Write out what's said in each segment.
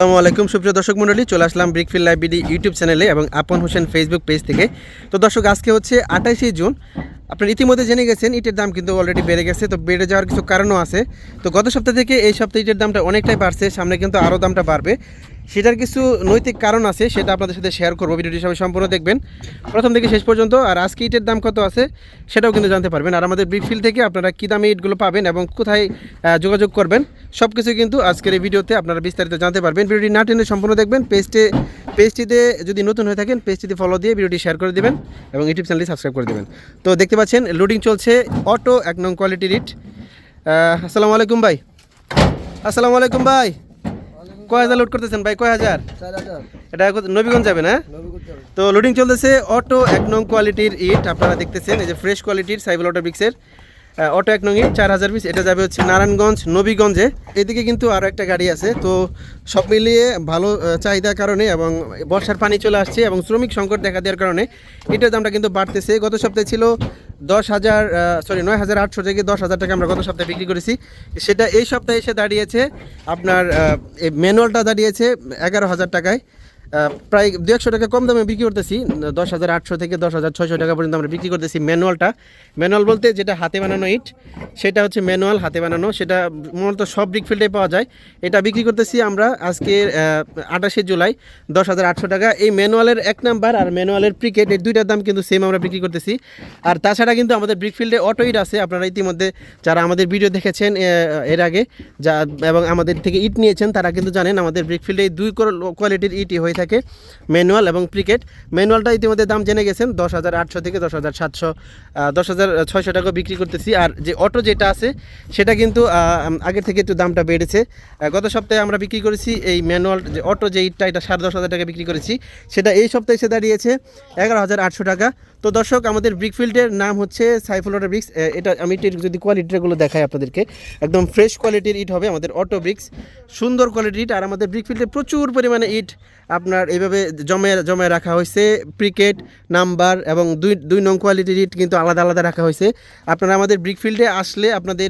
আসসালামু আলাইকুম, সুপ্রিয় দর্শক মন্ডলী চলে আসলাম ব্রিকফিল লাইব্রেরি ইউটিউব চ্যানেলে এবং আপন হোসেন ফেসবুক পেজ থেকে। তো দর্শক, আজকে হচ্ছে আঠাশে জুন। আপনারা ইতিমধ্যে জেনে গেছেন, ইটের দাম কিন্তু অলরেডি বেড়ে গেছে, তো বেড়ে যাওয়ার কিছু কারণও আছে। তো গত সপ্তাহ থেকে এই সপ্তাহে ইটের দামটা অনেকটাই বাড়ছে, সামনে কিন্তু আরও দামটা বাড়বে। সেটার কিছু নৈতিক কারণ আছে, সেটা আপনাদের সাথে শেয়ার করব, ভিডিওটি সবাই সম্পূর্ণ দেখবেন। প্রথম থেকে শেষ পর্যন্ত, আর আজকে ইটের দাম কত আছে, সেটাও কিন্তু জানতে পারবেন। আর আমাদের ব্রিকফিল থেকে আপনারা কী দামে ইটগুলো পাবেন এবং কোথায় যোগাযোগ করবেন সব কিছু কিন্তু আজকের এই ভিডিওতে আপনারা বিস্তারিত জানতে পারবেন। ভিডিওটি না টেনে সম্পূর্ণ দেখবেন, পেজটে, পেজটিতে যদি নতুন হয়ে থাকেন, পেজটিতে ফলো দিয়ে ভিডিওটি শেয়ার করে দেবেন এবং ইউটিউব চ্যানেলটি সাবস্ক্রাইব করে দেবেন। তো দেখতে পাচ্ছেন লোডিং চলছে অটো এক নং কোয়ালিটির ইট আসসালামু আলাইকুম ভাই। আসসালামু আলাইকুম ভাই। কয় হাজার লোড করতেছেন ভাই? কয় হাজার? এটা নবীগঞ্জ যাবে হ্যাঁ? করতে হবে তো লোডিং চলতেছে অটো এক নং কোয়ালিটির ইট। আপনারা দেখতেছেন, এই যে ফ্রেশ কোয়ালিটির সাইবেল অটো বিক্সের অটো এক নং চার হাজার পিস। এটা যাবে হচ্ছে নারায়ণগঞ্জ, নবীগঞ্জে। এদিকে কিন্তু আরও একটা গাড়ি আছে। তো সব মিলিয়ে ভালো চাহিদার কারণে এবং বর্ষার পানি চলে আসছে এবং শ্রমিক সংকট দেখা দেওয়ার কারণে এটার দামটা কিন্তু বাড়তেছে। গত সপ্তাহে ছিল দশ হাজার সরি নয় হাজার আটশো থেকে দশ হাজার টাকা আমরা গত সপ্তাহে বিক্রি করেছি। সেটা এই সপ্তাহে এসে দাঁড়িয়েছে। আপনার ম্যানুয়ালটা দাঁড়িয়েছে এগারো হাজার টাকায়। প্রায় দু একশো টাকা কম দামে বিক্রি করতেছি। দশ হাজার আটশো থেকে দশ হাজার ছয়শো টাকা পর্যন্ত আমরা বিক্রি করতেছি ম্যানুয়ালটা। ম্যানুয়াল বলতে যেটা হাতে বানানো ইট, সেটা হচ্ছে ম্যানুয়াল হাতে বানানো। সেটা মূলত সব ব্রিক ফিল্ডে পাওয়া যায়। এটা বিক্রি করতেছি আমরা আজকে আঠাশে জুলাই, দশ হাজার আটশো টাকা। এই ম্যানুয়ালের এক নাম্বার আর ম্যানুয়ালের প্রিকেট এই দুইটার দাম কিন্তু সেম আমরা বিক্রি করতেছি। আর তাছাড়া কিন্তু আমাদের ব্রিক ফিল্ডে অটো ইট আছে। আপনারা ইতিমধ্যে যারা আমাদের ভিডিও দেখেছেন এর আগে, যা, এবং আমাদের থেকে ইট নিয়েছেন, তারা কিন্তু জানেন আমাদের ব্রিক ফিল্ডে দুই কোয়ালিটির ইটই হয়ে থাকে ম্যানুয়াল এবং প্রিকেট। ম্যানুয়ালটা ইতিমধ্যে দাম জেনে গেছেন দশ হাজার আটশো থেকে দশ হাজার সাতশো দশ হাজার ছয়শো টাকা বিক্রি করতেছি। আর যে অটো যেটা আছে, সেটা কিন্তু আগের থেকে একটু দামটা বেড়েছে। গত সপ্তাহে আমরা বিক্রি করেছি এই ম্যানুয়াল যে অটো যে ইটটা, এটা সাড়ে দশ হাজার টাকা বিক্রি করেছি। সেটা এই সপ্তাহে এসে দাঁড়িয়েছে এগারো হাজার আটশো টাকা। তো দর্শক, আমাদের ব্রিক ফিল্ডের নাম হচ্ছে সাইফুল অটো ব্রিক্স এটা আমি এটির যদি কোয়ালিটিগুলো দেখাই আপনাদেরকে, একদম ফ্রেশ কোয়ালিটির ইট হবে আমাদের অটো ব্রিক্স সুন্দর কোয়ালিটির ইট, আর আমাদের ব্রিক ফিল্ডে প্রচুর পরিমাণে ইট আপনার এইভাবে জমে জমে রাখা হয়েছে। প্রিকেট নাম্বার এবং দুই দুই নং কোয়ালিটির ইট কিন্তু আলাদা আলাদা রাখা হয়েছে। আপনারা আমাদের ব্রিক ফিল্ডে আসলে আপনাদের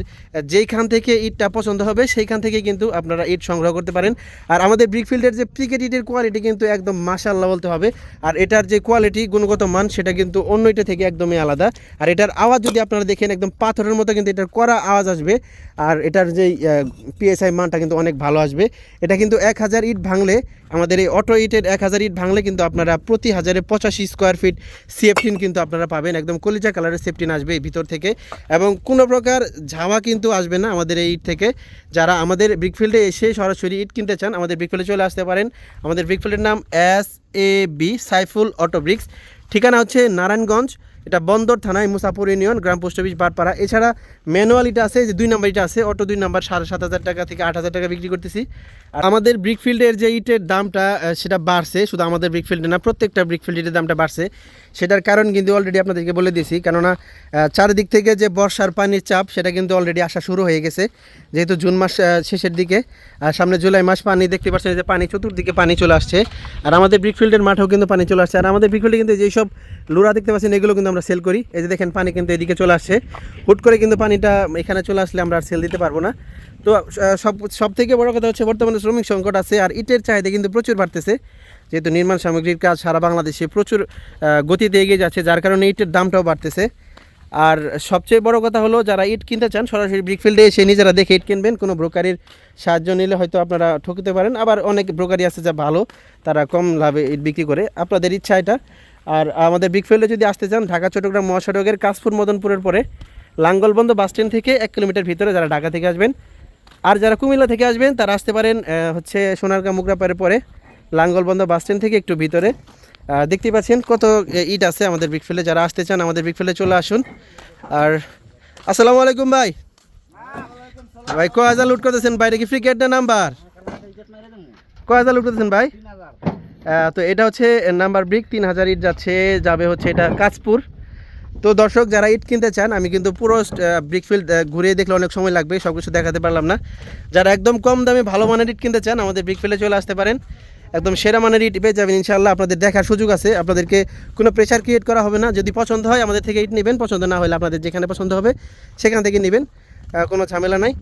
যেইখান থেকে ইটটা পছন্দ হবে, সেইখান থেকে কিন্তু আপনারা ইট সংগ্রহ করতে পারেন। আর আমাদের ব্রিক ফিল্ডের যে প্রিকেট ইটের কোয়ালিটি কিন্তু একদম মাশাল্লাহ বলতে হবে। আর এটার যে কোয়ালিটি গুণগত মান, সেটা কিন্তু অন্য ইটা থেকে একদমই আলাদা। আর এটার আওয়াজ যদি আপনারা দেখেন, একদম পাথরের মতো কিন্তু এটার কড়া আওয়াজ আসবে। আর এটার যে পিএসআই মানটা কিন্তু অনেক ভালো আসবে। এটা কিন্তু এক হাজার ইট ভাঙলে, আমাদের এই অটো ইটের এক হাজার ইট ভাঙলে কিন্তু আপনারা প্রতি হাজারে পঁচাশি স্কোয়ার ফিট সেফটিন কিন্তু আপনারা পাবেন। একদম কলিজা কালারের সেফটিন আসবে এই ভিতর থেকে। এবং কোনো প্রকার ঝামা কিন্তু আসবে না আমাদের এই ইট থেকে। যারা আমাদের ব্রিকফিল্ডে এসে সরাসরি ইট কিনতে চান, আমাদের ব্রিকফিল্ডে চলে আসতে পারেন। আমাদের ব্রিকফিল্ডের নাম S A B Saiful auto bricks ঠিকানা হচ্ছে নারায়ণগঞ্জ এটা বন্দর থানায় মুসাপুর ইউনিয়ন, গ্রাম পোস্ট অফিস বারপাড়া এছাড়া ম্যানুয়াল এটা আছে যে দুই নাম্বার এটা আছে, অটো দুই নাম্বার, সাড়ে সাত হাজার টাকা থেকে আট হাজার টাকা বিক্রি করতেছি। আর আমাদের ব্রিকফিল্ডের যে ইটের দামটা সেটা বাড়ছে, শুধু আমাদের ব্রিকফিল্ডে না, প্রত্যেকটা ব্রিকফিল্ডের দামটা বাড়ছে। সেটার কারণ কিন্তু অলরেডি আপনাদেরকে বলে দিয়েছি, কেননা চারিদিক থেকে যে বর্ষার পানির চাপ, সেটা কিন্তু অলরেডি আসা শুরু হয়ে গেছে। যেহেতু জুন মাস শেষের দিকে, আর সামনে জুলাই মাস, পানি দেখতে পাচ্ছেন যে পানি চতুর্দিকে পানি চলে আসছে। আর আমাদের ব্রিকফিল্ডের মাঠেও কিন্তু পানি চলে আসছে। আর আমাদের ব্রিকফিল্ডে কিন্তু যেসব লুরা দেখতে পাচ্ছেন, এগুলো কিন্তু আমরা সেল করি। এই যে দেখেন পানি কিন্তু এদিকে চলে আসছে। হুট করে কিন্তু পানিটা এখানে চলে আসলে আমরা আর সেল দিতে পারব না। তো সব সব থেকে বড় কথা হচ্ছে বর্তমানে শ্রমিক সংকট আছে আর ইটের চাহিদা কিন্তু প্রচুর বাড়তেছে। যেহেতু নির্মাণ সামগ্রীর কাজ সারা বাংলাদেশে প্রচুর গতিতে এগিয়ে যাচ্ছে, যার কারণে ইটের দামটাও বাড়তেছে। আর সবচেয়ে বড় কথা হলো, যারা ইট কিনতে চান, সরাসরি ব্রিকফিল্ডে এসে নিজেরা দেখে ইট কিনবেন। কোনো ব্রোকারির সাহায্য নিলে হয়তো আপনারা ঠকিতে পারেন। আবার অনেক ব্রোকারি আছে যা ভালো, তারা কম লাভে ইট বিক্রি করে। আপনাদের ইচ্ছা এটা। আর আমাদের ব্রিকফিল্ডে যদি আসতে চান ঢাকা চট্টগ্রাম মহাসড়কের কাশপুর মদনপুরের পরে লাঙ্গলবন্ধ বাস স্ট্যান্ড থেকে এক কিলোমিটার ভিতরে যারা ঢাকা থেকে আসবেন আর যারা কুমিল্লা থেকে আসবেন তারা আসতে পারেন হচ্ছে সোনারগাঁ মুগরাপাড়ের পরে লাঙ্গলবন্ধ বাস স্ট্যান্ড থেকে একটু ভিতরে। আহ, দেখতেই পাচ্ছেন কত ইট আছে আমাদের ব্রিকফিল্ডে যারা আসতে চান আমাদের ব্রিকফিল্ডে চলে আসুন। আর আসসালামু আলাইকুম ভাই। ভাই কয় হাজার লুট করতেছেন? বাইরে কি ফ্রি নাম্বার কয় হাজার লুট করতেছেন ভাই? তো এটা হচ্ছে নাম্বার ব্রিক, তিন হাজার ইট যাচ্ছে, যাবে হচ্ছে এটা কাঁচপুর। তো দর্শক, যারা ইট কিনতে চান, আমি কিন্তু পুরো ব্রিকফিল্ড ঘুরিয়ে দেখলে অনেক সময় লাগবে সব কিছু দেখাতে পারলাম না। যারা একদম কম দামে ভালো মানের ইট কিনতে চান, আমাদের ব্রিকফিল্ডে চলে আসতে পারেন। একদম সেরা মানের ইট পেয়ে যাবেন, ইনশাআল্লাহ আপনাদের দেখার সুযোগ আছে। আপনাদেরকে কোনো প্রেশার ক্রিয়েট করা হবে না। যদি পছন্দ হয়, আমাদের থেকে ইট নেবেন, পছন্দ না হলে আপনাদের যেখানে পছন্দ হবে, সেখান থেকে নেবেন। কোনো ঝামেলা নাই।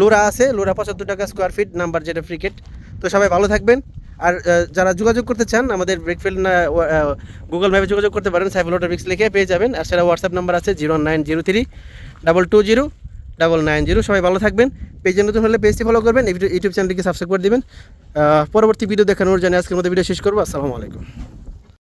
লোরা আছে, লোরা পঁচাত্তর টাকা স্কোয়ার ফিট নাম্বার যেটা ফ্রিকেট তো সবাই ভালো থাকবেন। আর যারা যোগাযোগ করতে চান, আমাদের ব্রেকফিল্ড গুগল ম্যাপে যোগাযোগ করতে পারেন সাইফুল অটো ব্রিক্স লিখে পেয়ে যাবেন। আর সেটা হোয়াটসঅ্যাপ নাম্বার আছে zero nine zero three double two zero double nine zero সবাই ভালো থাকবেন। পেজে নতুন হলে পেজটি ফলো করবেন ইউটিউব চ্যানেলটিকে সাবস্ক্রাইব করে দেবেন। পরবর্তী ভিডিও দেখানোর জন্য আজকের মধ্যে ভিডিও শেষ করব। আসসালামু আলাইকুম।